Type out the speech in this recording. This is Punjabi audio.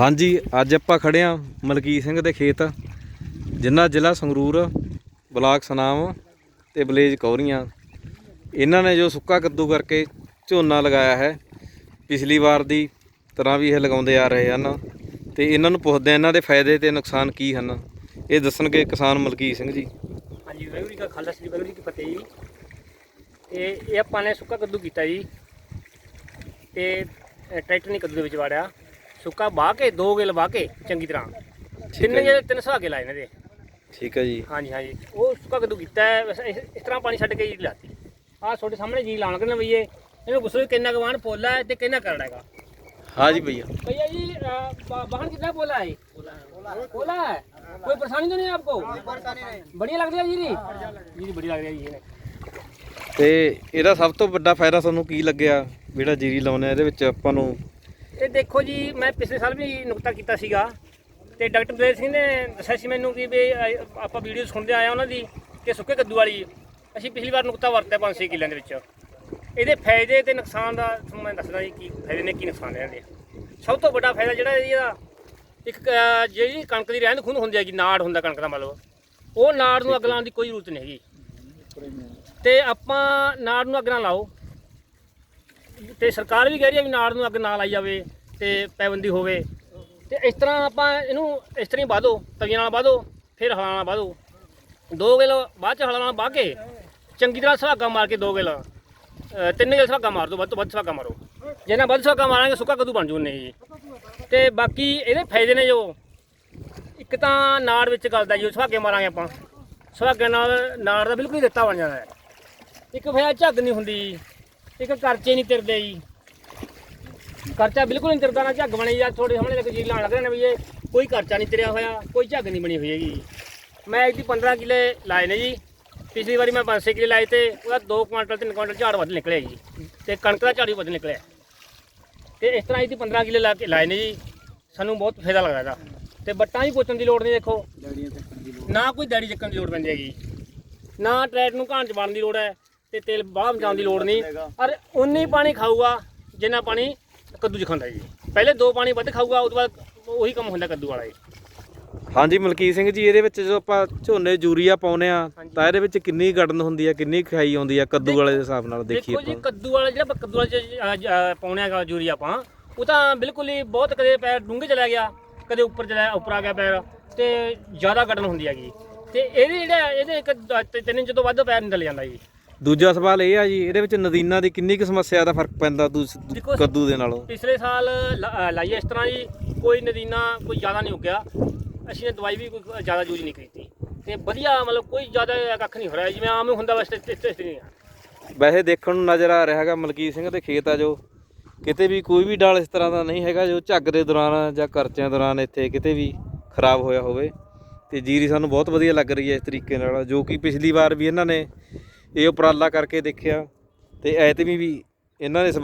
ਹਾਂਜੀ, ਅੱਜ ਆਪਾਂ ਖੜੇ ਆ ਮਲਕੀਤ ਸਿੰਘ ਦੇ ਖੇਤ ਜਿੰਨਾ ਜ਼ਿਲ੍ਹਾ ਸੰਗਰੂਰ, ਬਲਾਕ ਸਨਾਮ ਤੇ ਬਲੇਜ ਕੌਰੀਆਂ। ਇਹਨਾਂ ਨੇ ਜੋ ਸੁੱਕਾ ਕੱਦੂ ਕਰਕੇ ਝੋਨਾ ਲਗਾਇਆ ਹੈ, ਪਿਛਲੀ ਵਾਰ ਦੀ ਤਰ੍ਹਾਂ ਵੀ ਇਹ ਲਗਾਉਂਦੇ ਆ ਰਹੇ ਹਨ ਤੇ ਇਹਨਾਂ ਨੂੰ ਪੁੱਛਦੇ ਆ ਇਹਨਾਂ ਦੇ ਫਾਇਦੇ ਤੇ ਨੁਕਸਾਨ ਕੀ ਹਨ। ਇਹ ਦੱਸਣਗੇ ਕਿਸਾਨ ਮਲਕੀਤ ਸਿੰਘ ਜੀ। ਹਾਂਜੀ, ਵਾਹਿਗੁਰੂ ਜੀ ਕਾ ਖਾਲਸਾ, ਸ੍ਰੀ ਵਾਹਿਗੁਰੂ ਜੀ ਕੀ ਫਤਿਹ ਜੀ। ਤੇ ਇਹ ਆਪਾਂ ਨੇ ਸੁੱਕਾ ਕੱਦੂ ਕੀਤਾ ਜੀ। ਤੇ ਟਰੈਕਟਰ ਨੇ ਕੱਦੂ ਦੇ ਵਿੱਚ ਵਾੜਿਆ। ਸੁੱਕਾ ਬਾਹ ਕੇ ਦੋ ਗਿਲ ਵਾਹ ਕੇ ਚੰਗੀ ਤਰ੍ਹਾਂ ਤਿੰਨ ਹੈ ਜੀ। ਜੇ ਤਿੰਨ ਸੁਹਾਗੇ ਲਾਏ ਨੇ ਦੇ ਠੀਕ ਹੈ ਜੀ ਹਾਂਜੀ ਹਾਂਜੀ ਉਹ ਸੁੱਕਾ ਕੱਦੂ ਕੀਤਾ ਹੈ, ਵੈਸੇ ਇਸ ਇਸ ਤਰ੍ਹਾਂ ਪਾਣੀ ਛੱਡ ਕੇ ਜੀ ਲਾਤੀ ਆਹ ਤੁਹਾਡੇ ਸਾਹਮਣੇ ਜੀ ਲਾਉਣ ਲੱਗੇ ਨੇ ਬਈਏ ਇਹਨੂੰ ਗੁੱਸੋ ਵੀ ਕਿੰਨਾ ਗਵਾਨ ਪੋਲਾ ਹੈ ਤੇ ਕਿੰਨਾ ਕਰੜਾ ਹੈਗਾ ਹਾਂ ਜੀ ਭਈਆ भैया जी अ, ब- वाहन कितना बोला है बोला है कोई परेशानी तो नहीं है आपको बढ़िया लग रही है जी जी जी बढ़िया लग रही है जी ਤੇ ਇਹਦਾ ਸਭ ਤੋਂ ਵੱਡਾ ਫਾਇਦਾ ਤੁਹਾਨੂੰ ਕੀ ਲੱਗਿਆ ਜਿਹੜਾ ਜੀਰੀ ਲਾਉਂਦੇ ਆ ਇਹਦੇ ਵਿੱਚ ਆਪਾਂ ਨੂੰ ਇਹ ਦੇਖੋ ਜੀ, ਮੈਂ ਪਿਛਲੇ ਸਾਲ ਵੀ ਨੁਕਤਾ ਕੀਤਾ ਸੀਗਾ ਤੇ ਡਾਕਟਰ ਬਲੇਰ ਸਿੰਘ ਨੇ ਦੱਸਿਆ ਸੀ ਮੈਨੂੰ ਕਿ ਵੀ ਆਪਾਂ ਵੀਡੀਓ ਸੁਣਦੇ ਆਏ ਆ ਉਹਨਾਂ ਦੀ ਕਿ ਸੁੱਕੇ ਕੱਦੂ ਵਾਲੀ, ਅਸੀਂ ਪਿਛਲੀ ਵਾਰ ਨੁਕਤਾ ਵਰਤਿਆ 5-6 ਕਿੱਲਿਆਂ ਦੇ ਵਿੱਚ। ਇਹਦੇ ਫਾਇਦੇ ਤੇ ਨੁਕਸਾਨ ਦਾ ਤੁਹਾਨੂੰ ਮੈਂ ਦੱਸਦਾ ਜੀ ਕੀ ਫਾਇਦੇ ਨੇ, ਕੀ ਨੁਕਸਾਨ ਨੇ ਇਹਦੇ ਸਭ ਤੋਂ ਵੱਡਾ ਫਾਇਦਾ ਜਿਹੜਾ ਇਹਦਾ, ਇੱਕ ਜਿਹੜੀ ਕਣਕ ਦੀ ਰਹਿੰਦ ਖੂੰਦ ਹੁੰਦੀ ਹੈਗੀ, ਨਾੜ ਹੁੰਦਾ ਕਣਕ ਦਾ ਮਤਲਬ, ਉਹ ਨਾੜ ਨੂੰ ਅੱਗ ਲਾਉਣ ਦੀ ਕੋਈ ਜ਼ਰੂਰਤ ਨਹੀਂ ਹੈਗੀ। ਤੇ ਆਪਾਂ ਨਾੜ ਨੂੰ ਅੱਗ ਨਾ ਲਾਓ ਤੇ ਸਰਕਾਰ ਵੀ ਕਹਿ ਰਹੀ ਹੈ ਵੀ ਨਾੜ ਨੂੰ ਅੱਗ ਨਾ ਲਾਈ ਜਾਵੇ ਤੇ ਪਾਬੰਦੀ ਹੋਵੇ। ਤੇ ਇਸ ਤਰ੍ਹਾਂ ਆਪਾਂ ਇਹਨੂੰ ਇਸ ਤਰ੍ਹਾਂ ਹੀ ਵਾਧੋ, ਤਵੀਆਂ ਨਾਲ ਵਾਧੋ, ਫਿਰ ਹਲਾਂ ਨਾਲ ਵਾਧੋ। ਦੋ ਗਿੱਲ ਬਾਅਦ ਚ ਹਲਾਂ ਨਾਲ ਵਾਹ ਕੇ ਚੰਗੀ ਤਰ੍ਹਾਂ ਸੁਹਾਗਾ ਮਾਰ ਕੇ ਦੋ ਗਿੱਲ ਤਿੰਨ ਗਿਲ ਸੁਹਾਗਾ ਮਾਰ ਦੋ, ਵੱਧ ਤੋਂ ਵੱਧ ਸੁਹਾਗਾ ਮਾਰੋ। ਜਿੰਨਾ ਵੱਧ ਸੁਹਾਗਾ ਮਾਰਾਂਗੇ, ਸੁੱਕਾ ਕਦੂ ਬਣ ਜੂ ਨਹੀਂ ਜੀ ਤੇ ਬਾਕੀ ਇਹਦੇ ਫਾਇਦੇ ਨੇ ਜੋ। ਇੱਕ ਤਾਂ ਨਾੜ ਵਿੱਚ ਗਲਦਾ ਜੀ ਸੁਹਾਗੇ ਮਾਰਾਂਗੇ ਆਪਾਂ। ਸੁਹਾਗੇ ਨਾਲ, ਨਾੜ ਦਾ ਬਿਲਕੁਲ ਹੀ ਦਿੱਤਾ ਬਣ ਜਾਂਦਾ ਹੈ। ਇੱਕ ਫਾਇਦਾ ਝੱਗ ਨਹੀਂ ਹੁੰਦੀ। ਇੱਕ ਕਰਚੇ ਨਹੀਂ ਤਿਰਦੇ ਜੀ। ਕਰਚਾ ਬਿਲਕੁਲ ਨਹੀਂ ਤਿਰਦਾ ਨਾ ਝੱਗ ਬਣੀ ਜਾਂ ਤੁਹਾਡੇ ਸਾਹਮਣੇ ਤੱਕ ਜੀ ਲਾਣ ਲੱਗ ਰਹੇ ਨੇ ਵੀ ਇਹ ਕੋਈ ਕਰਚਾ ਨਹੀਂ ਤਿਰਿਆ ਹੋਇਆ ਕੋਈ ਝੱਗ ਨਹੀਂ ਬਣੀ ਹੋਈ ਹੈਗੀ ਮੈਂ ਇੱਕ ਦੀ 15 ਕਿੱਲੇ ਲਾਏ ਨੇ ਜੀ। ਪਿਛਲੀ ਵਾਰੀ ਮੈਂ 5-6 ਕਿੱਲੇ ਲਾਏ ਤੇ ਉਹਦਾ 2 ਕੁਆਂਟਲ 3 ਕੁਆਂਟਲ ਝਾੜ ਵੱਧ ਨਿਕਲਿਆ ਜੀ। ਤੇ ਕਣਕ ਦਾ ਝਾੜ ਵੀ ਵੱਧ ਨਿਕਲਿਆ। ਤੇ ਇਸ ਤਰ੍ਹਾਂ ਇਹਦੀ 15 ਕਿੱਲੇ ਲਾ ਕੇ ਲਾਏ ਨੇ ਜੀ। ਸਾਨੂੰ ਬਹੁਤ ਫਾਇਦਾ ਲੱਗਦਾ ਇਹਦਾ। ਤੇ ਬੱਟਾਂ ਵੀ ਪੋਚਣ ਦੀ ਲੋੜ ਨਹੀਂ ਦੇਖੋ। ਨਾ ਕੋਈ ਦੜੀ ਚੱਕਣ ਦੀ ਲੋੜ ਪੈਂਦੀ ਹੈਗੀ। ਨਾ ਟਰੈਕ ਨੂੰ ਘਾਣ ਚ ਪਾਉਣ ਦੀ ਲੋੜ ਹੈ। ਤੇ ਤੇਲ ਬਾਹਰ ਜਾਣ ਦੀ ਲੋੜ ਨਹੀਂ। ਔਰ ਉਨੀ ਪਾਣੀ ਖਾਊਗਾ ਜਿੰਨਾ ਪਾਣੀ ਕੱਦੂ ਚ ਖਾਂਦਾ ਜੀ। ਪਹਿਲੇ ਦੋ ਪਾਣੀ ਵੱਧ ਖਾਊਗਾ ਉਸ ਤੋਂ ਬਾਅਦ ਉਹੀ ਕੰਮ ਹੁੰਦਾ ਕੱਦੂ ਵਾਲਾ ਜੀ ਹਾਂਜੀ ਮਲਕੀਤ ਸਿੰਘ ਜੀ ਇਹਦੇ ਵਿੱਚ ਜਦੋਂ ਆਪਾਂ ਝੋਨੇ ਯੂਰੀਆ ਪਾਉਨੇ ਆ। ਤਾਂ ਇਹਦੇ ਵਿੱਚ ਕਿੰਨੀ ਗੜਨ ਹੁੰਦੀ ਆ ਕਿੰਨੀ ਖਾਈ ਆਉਂਦੀ ਆ ਕੱਦੂ ਵਾਲੇ ਦੇ ਹਿਸਾਬ ਨਾਲ ਦੇਖੀਏ ਦੇਖੋ ਜੀ ਕੱਦੂ ਵਾਲਾ ਜਿਹੜਾ ਆਪਾਂ ਕੱਦੂ ਵਾਲਾ ਪਾਉਣੇ ਹੈਗਾ ਜੂਰੀ ਆਪਾਂ ਉਹ ਤਾਂ ਬਿਲਕੁਲ ਹੀ ਬਹੁਤ ਕਦੇ ਪੈਰ ਡੂੰਘੇ ਚਲਾ ਗਿਆ ਕਦੇ ਉੱਪਰ ਚਲਾ ਉੱਪਰ ਆ ਗਿਆ ਪੈਰ ਤੇ ਜ਼ਿਆਦਾ ਕੱਟਣ ਹੁੰਦੀ ਹੈਗੀ। ਤੇ ਇਹਦੇ ਜਿਹੜਾ ਇਹਦੇ ਇੱਕ ਤਿੰਨ ਇੰਚ ਤੋਂ ਵੱਧ ਪੈਰ ਨਿਕਲ ਜਾਂਦਾ ਜੀ। ਦੂਜਾ ਸਵਾਲ ਇਹ ਆ ਜੀ ਇਹਦੇ ਵਿੱਚ ਨਦੀਨਾਂ ਦੀ ਕਿੰਨੀ ਕੁ ਸਮੱਸਿਆ ਦਾ ਫ਼ਰਕ ਪੈਂਦਾ ਦੂਸ- ਦੇਖੋ- ਕੱਦੂ ਦੇ ਨਾਲੋਂ? ਪਿਛਲੇ ਸਾਲ ਲਾ- ਅ, ਲਾਈ ਇਸ ਤਰ੍ਹਾਂ ਜੀ ਕੋਈ ਨਦੀਨਾ ਕੋਈ ਜ਼ਿਆਦਾ ਨਹੀਂ ਉੱਗਿਆ। ਅਸੀਂ ਨੇ ਦਵਾਈ ਵੀ ਕੋਈ ਜ਼ਿਆਦਾ ਯੂਜ਼ ਨਹੀਂ ਕੀਤੀ। ਤੇ ਵਧੀਆ ਮਤਲਬ ਕੋਈ ਜ਼ਿਆਦਾ ਕੱਖ ਨਹੀਂ ਹੋ ਰਿਹਾ ਜਿਵੇਂ ਆਮ ਹੀ ਹੁੰਦਾ ਵੈਸੇ ਇਸ ਇਸ ਨਹੀਂ ਆ। ਵੈਸੇ ਦੇਖਣ ਨੂੰ ਨਜ਼ਰ ਆ ਰਿਹਾ ਹੈਗਾ ਮਲਕੀਤ ਸਿੰਘ ਦੇ ਖੇਤ ਆ ਜੋ। ਕਿਤੇ ਵੀ ਕੋਈ ਵੀ ਡਾਲ ਇਸ ਤਰ੍ਹਾਂ ਦਾ ਨਹੀਂ ਹੈਗਾ ਜੋ ਝੱਗ ਦੇ ਦੌਰਾਨ ਜਾਂ ਕਰਚਿਆਂ ਦੌਰਾਨ ਇੱਥੇ ਕਿਤੇ ਵੀ ਖਰਾਬ ਹੋਇਆ ਹੋਵੇ। ਤੇ ਜੀਰੀ ਸਾਨੂੰ ਬਹੁਤ ਵਧੀਆ ਲੱਗ ਰਹੀ ਹੈ ਇਸ ਤਰੀਕੇ ਨਾਲ ਜੋ ਕਿ ਪਿਛਲੀ ਵਾਰ ਵੀ ਇਹਨਾਂ ਨੇ ਇਹ ਉਪਰਾਲਾ ਕਰਕੇ ਦੇਖਿਆ ਤੇ ਐਤਵੀਂ ਵੀ ਇਹਨਾਂ ਨੇ